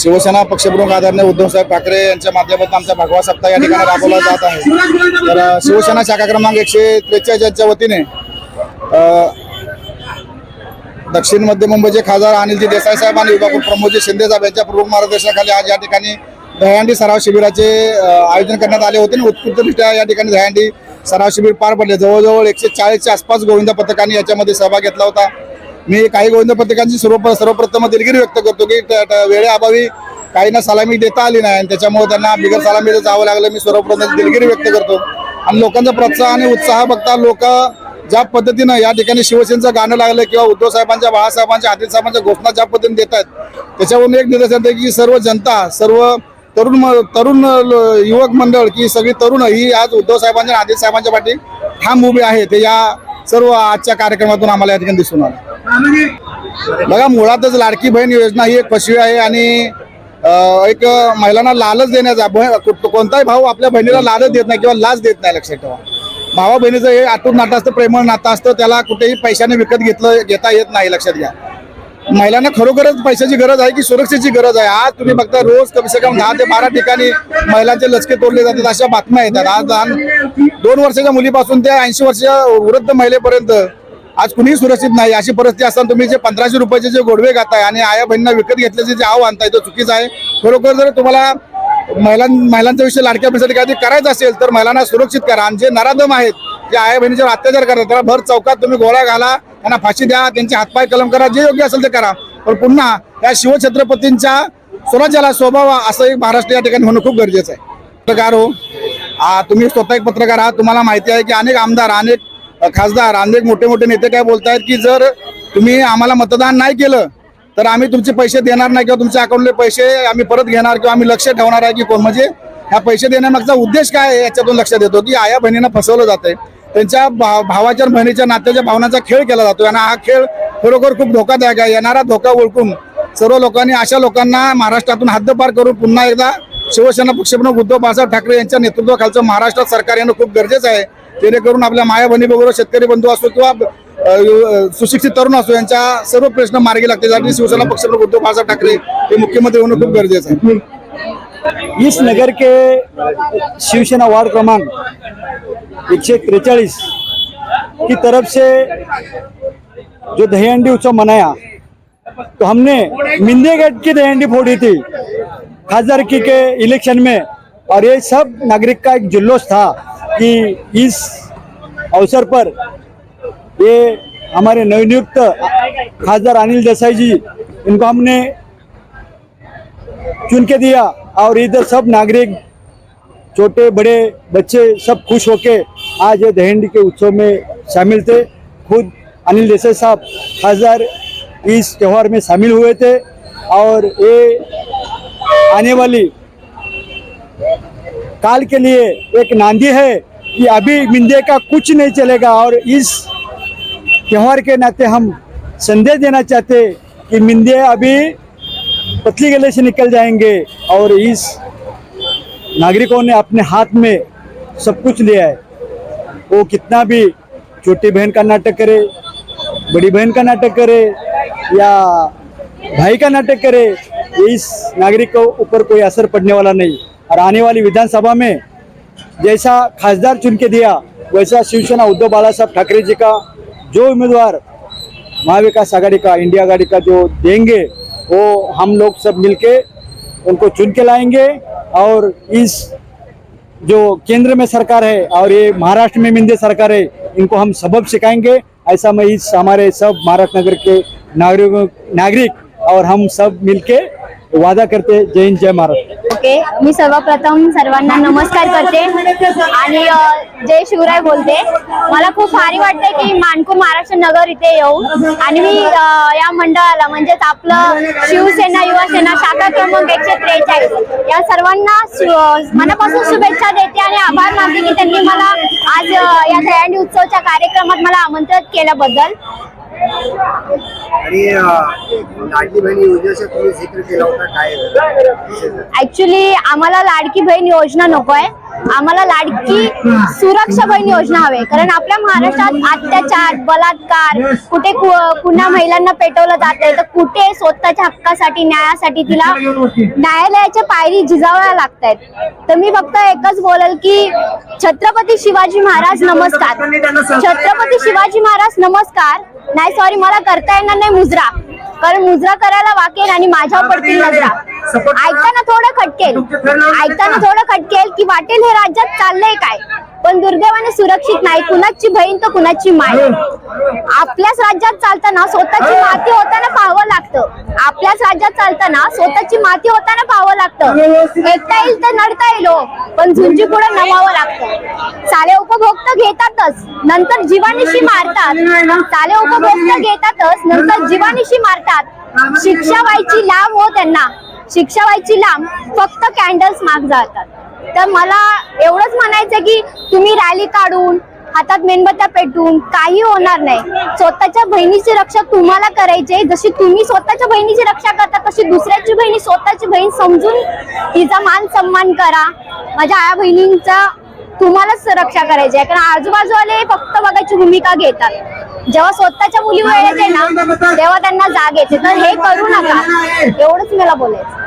शिवसेना पक्षप्रमुख आदरणीय उद्धवसाहेब ठाकरे यांच्या माध्यमातून आमचा भगवा सप्ताह या ठिकाणी राबवला जात आहे. तर शिवसेना शाखा क्रमांक एकशे त्रेचाळीस यांच्या वतीने दक्षिण मध्य मुंबईचे खासदार अनिलजी देसाई साहेब आणि विभाग प्रमोदजी शिंदे साहेब यांच्या प्रमुख मार्गदर्शनाखाली आज या ठिकाणी दहीहंडी सराव शिबिराचे आयोजन करण्यात आले होते आणि उत्कृष्टरित्या या ठिकाणी दहीहंडी सराव शिबिर पार पडले. जवळजवळ एकशे चाळीसच्या आसपास गोविंद पथकांनी याच्यामध्ये सहभाग घेतला होता. मी काही गोविंद पथकांची सर्व सर्वप्रथम दिलगिरी व्यक्त करतो की वेळेअभावी काहींना सलामी देता आली नाही आणि त्याच्यामुळे त्यांना बिगर सलामीला जावं लागलं. मी सर्वप्रथम दिलगिरी व्यक्त करतो. आणि लोकांचा प्रोत्साह आणि उत्साह बघता लोक ज्या पद्धतीनं या ठिकाणी शिवसेनेचं गाणं लागलं किंवा उद्धव साहेबांच्या बाळासाहेबांच्या आदिल साहेबांच्या घोषणा ज्या पद्धतीने देत आहेत त्याच्यावरून एक निदर्शन आहे की सर्व जनता सर्व तरुण म- तरुण ल- युवक मंडळ की सगळी तरुण ही आज उद्धव साहेबांच्या आणि आदिल साहेबांच्या पाठी ठाम उभे आहे ते या सर्व आजच्या कार्यक्रमातून आम्हाला या ठिकाणी दिसून आलं. बघा मुळातच लाडकी बहीण योजना ही एक फसवी आहे आणि एक महिलांना लालच देण्याचा कोणताही भाऊ आपल्या बहिणीला लालच देत नाही किंवा लाच देत नाही लक्षात ठेवा. भावा बहिणीचं हे आटून नातं असतं प्रेमळ नातं असतं त्याला कुठेही पैशाने विकत घेतलं घेता येत नाही लक्षात घ्या. महिलांना खरोखरच पैशाची गरज आहे की सुरक्षेची गरज आहे? आज तुम्ही बघता रोज कमी से कम दहा ते बारा ठिकाणी महिलांचे लचके तोडले जातात अशा बातम्या येतात. आज लहान दोन वर्षाच्या मुलीपासून ते ऐंशी वर्षाच्या वृद्ध महिलेपर्यंत आज कुणीही सुरक्षित नाही. अशी परिस्थिती असताना तुम्ही जे पंधराशे रुपयाचे जे गोडवे घाताय आणि आया बहिणींना विकत घेतल्याचे जे आव आणताय तो चुकीचं आहे. खरोखर जर तुम्हाला महिलां महिलांच्या विषयी लाडक्या बहिणीसाठी काहीतरी करायचं असेल तर महिलांना सुरक्षित करा. आणि जे नराधम आहेत जे आया बहिणीच्यावर अत्याचार करतात त्याला भर चौकात तुम्ही गोळा घाला त्यांना फाशी द्या त्यांचे हातपाय कलम करा जे योग्य असेल ते करा. पण पुन्हा या शिवछत्रपतींच्या स्वराज्याला स्वभाव असं एक महाराष्ट्र या ठिकाणी होणं खूप गरजेचं आहे. पत्रकार हो तुम्ही स्वतः एक पत्रकार आहात तुम्हाला माहिती आहे की अनेक आमदार अनेक खासदार अनेक मोठे मोठे नेते काय बोलतायत की जर तुम्ही आम्हाला मतदान नाही केलं तर आम्ही तुमचे पैसे देणार नाही किंवा तुमच्या अकाउंटले पैसे आम्ही परत घेणार किंवा आम्ही लक्ष ठेवणार आहे की कोण? म्हणजे ह्या पैसे देण्यामागचा उद्देश काय आहे याच्यातून लक्षात येतो की आया बहिणींना फसवलं जातंय. त्यांच्या भा- भावाच्या बहिणीच्या नात्याच्या भावनाचा खेळ केला जातो आणि हा खेळ खरोखर खूप धोकादायक आहे. येणारा धोका ओळखून सर्व लोकांनी अशा लोकांना महाराष्ट्रातून हद्दपार करून पुन्हा एकदा शिवसेना पक्षप्रमुख उद्धव बाळासाहेब ठाकरे यांच्या नेतृत्वाखालचं महाराष्ट्रात सरकार येणं खूप गरजेचं आहे. जेणेकरून आपल्या माया बहिणी शेतकरी बंधू असो किंवा सुशिक्षित तरुण असो यांच्या सर्व प्रश्न मार्गी लागतील. यासाठी शिवसेना पक्षप्रमुख उद्धव बाळासाहेब ठाकरे हे मुख्यमंत्री होणं खूप गरजेचं आहे. इस नगर के शिवसेना वार्ड क्रमांक एकशे त्रेचाळीस की तरफ से जो दहीहंडी उत्सव मनाया तो हमने मिंदे गेट की दहीहंडी फोड़ी थी. खासदारकी के इलेक्शन में और ये सब नागरिक का एक जुल्लोस था कि इस अवसर पर ये हमारे नवनियुक्त खासदार अनिल देसाई जी इनको हमने चुन के दिया और इधर सब नागरिक छोटे बड़े बच्चे सब खुश होके आज ये दहंडी के उत्सव में शामिल थे। खुद अनिल देसाई साहब खासदार इस त्यौहार में शामिल हुए थे और ये आने वाली काल के लिए एक नांदी है कि अभी मिंदे का कुछ नहीं चलेगा और इस त्यौहार के नाते हम संदेश देना चाहते कि मिंदे अभी पतली गले से निकल जाएँगे और इस नागरिकों ने अपने हाथ में सब कुछ लिया है। वो कितना भी छोटी बहन का नाटक करे, बड़ी बहन का नाटक करे या भाई का नाटक करे इस नागरिक को ऊपर कोई असर पड़ने वाला नहीं। और आने वाली विधानसभा में जैसा खासदार चुन के दिया, वैसा शिवसेना उद्धव बाला साहब ठाकरे जी का जो उम्मीदवार महाविकास आघाड़ी का, इंडिया आघाड़ी का जो देंगे, वो हम लोग सब मिलके उनको चुन के लाएँगे। और इस जो केंद्र में सरकार है और ये महाराष्ट्र में मिंदे सरकार है, इनको हम सबक सिखाएँगे। ऐसा मैं इस हमारे सब महाराष्ट्र नगर के नागरिकों नागरिक और हम सब मिलके वादा करते जय हिंद जय महाराष्ट्र। ओके मी सर्वप्रथम सर्वांना नमस्कार करते आणि जय शिवराय बोलते. मला खूप भारी वाटते की मानपूर महाराष्ट्र नगर इथे येऊन आणि मी या मंडळाला म्हणजेच आपलं शिवसेना युवा सेना शाखा क्रमांक एकशे त्रेचाळीस या सर्वांना मनापासून शुभेच्छा देते आणि आभार मानते की त्यांनी मला आज या दहीहंडी उत्सवच्या कार्यक्रमात मला आमंत्रित केल्याबद्दल. आणि लाडकी बहीण योजनेचा तुम्ही जिक्र केला होता काय ऍक्च्युली आम्हाला लाडकी बहीण योजना नको आहे. आम्हाला लाडकी सुरक्षा बहीण योजना हवे कारण आपल्या महाराष्ट्रात अत्याचार बलात्कार कुठे पुन्हा महिलांना पेटवलं जात आहे तर कुठे स्वतःच्या हक्कासाठी न्यायासाठी तिला न्यायालयाच्या पायरी झिजाव्या लागतायत. तर मी फक्त एकच बोलेल की छत्रपती शिवाजी महाराज नमस्कार. छत्रपती शिवाजी महाराज नमस्कार. नाही सॉरी मला करता येणार नाही मुजरा. कारण मुजरा करायला वाकेल आणि माझ्यावर पडतील नजरा ऐकताना थोडं खटकेल. ऐकताना थोडं खटकेल की वाटेल हे राज्यात चाललंय काय. पण दुर्दैवाने सुरक्षित नाही. कुणाची बहीण तर कुणाची माय. आपल्याच राज्यात चालताना स्वतःची माती होताना पाहावं लागतं आपल्याच राज्यात चालताना स्वतःची माती होताना पाहावं लागतं. येता येईल तर नडता येईल हो, पण झुंजी पुढे नमावं लागतं. साले उपभोक्ता घेतातच नंतर जीवानिशी मारतात. साले उपभोक्त घेतातच नंतर जीवानिशी मारतात. शिक्षा व्हायची लांब हो त्यांना. शिक्षा व्हायची लांब फक्त कॅन्डल्स माग जातात. तर मला एवढंच म्हणायचं की तुम्ही रॅली काढून हातात मेणबत्त्या पेटून काही होणार नाही. स्वतःच्या बहिणीची रक्षा तुम्हाला करायची जशी तुम्ही स्वतःच्या बहिणीची रक्षा करता तशी दुसऱ्याची बहिणी स्वतःची बहीण समजून तिचा मान सन्मान करा. माझ्या आया बहिणींचा तुम्हालाच रक्षा करायची आहे. कारण आजूबाजूवाले फक्त बघायची भूमिका घेतात. जेव्हा स्वतःच्या मुली वेळ येते ना तेव्हा त्यांना जाग येते. तर हे करू नका. एवढंच मला बोलायचं.